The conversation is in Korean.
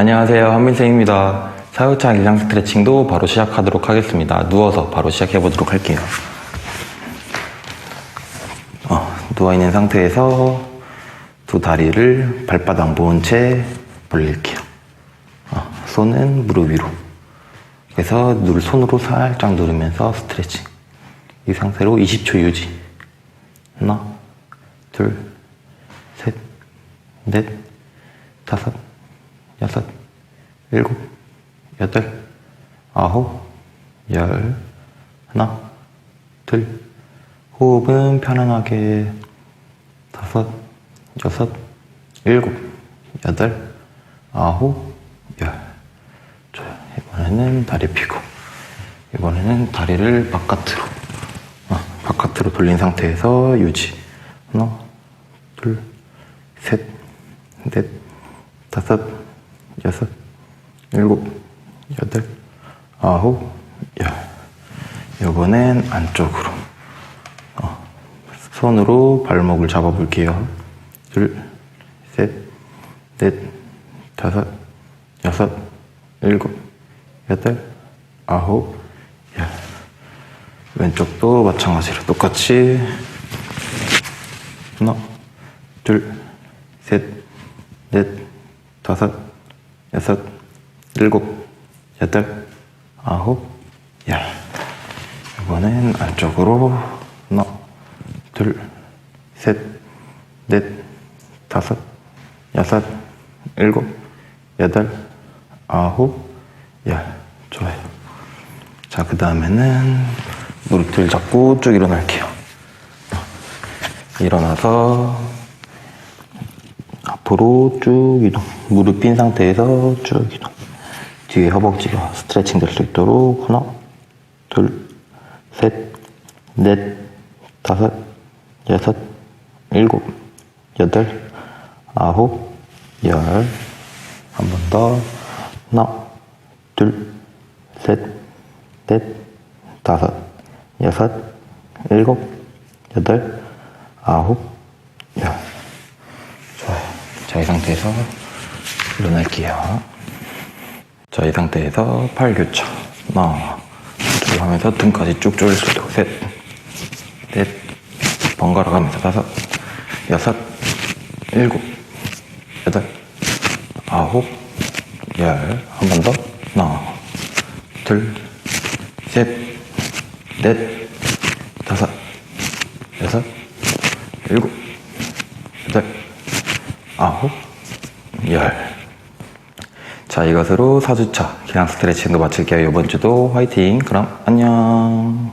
안녕하세요. 한민생입니다. 사유차 기장 스트레칭도 바로 시작하도록 하겠습니다. 누워서 바로 시작해 보도록 할게요. 어, 누워있는 상태에서 두 다리를 발바닥 모은 채 벌릴게요. 어, 손은 무릎 위로. 그래서 손으로 살짝 누르면서 스트레칭. 이 상태로 20초 유지. 하나, 둘, 셋, 넷, 다섯, 여섯, 일곱, 여덟, 아홉, 열, 하나, 둘, 호흡은 편안하게 다섯, 여섯, 일곱, 여덟, 아홉, 열. 좋아요. 이번에는 다리 펴고, 이번에는 다리를 바깥으로, 어, 바깥으로 돌린 상태에서 유지. 하나, 둘, 셋, 넷, 다섯, 여섯, 일곱, 여덟, 아홉, 열. 이번엔 안쪽으로. 어, 손으로 발목을 잡아볼게요. 둘, 셋, 넷, 다섯, 여섯, 일곱, 여덟, 아홉, 열. 왼쪽도 마찬가지로 똑같이 하나, 둘, 셋, 넷, 다섯, 여섯, 일곱, 여덟, 아홉, 열. 이번엔 안쪽으로 하나, 둘, 셋, 넷, 다섯, 여섯, 일곱, 여덟, 아홉, 열. 좋아요. 자, 그 다음에는 무릎 들 잡고 쭉 일어날게요. 일어나서 앞으로 쭉 이동. 무릎 핀 상태에서 쭉 이동. 뒤에 허벅지가 스트레칭 될 수 있도록 하나, 둘, 셋, 넷, 다섯, 여섯, 일곱, 여덟, 아홉, 열. 한 번 더. 하나, 둘, 셋, 넷, 다섯, 여섯, 일곱, 여덟, 아홉. 자, 이 상태에서 일어날게요. 자, 이 상태에서 팔 교차. 하나, 둘 하면서 등까지 쭉 조일 수 있도록 셋, 넷, 번갈아 가면서 다섯, 여섯, 일곱, 여덟, 아홉, 열. 한 번 더. 하나, 둘, 셋, 넷, 다섯, 여섯, 일곱, 아홉, 열. 자, 이것으로 4주차 기량 스트레칭도 마칠게요. 이번 주도 화이팅. 그럼 안녕.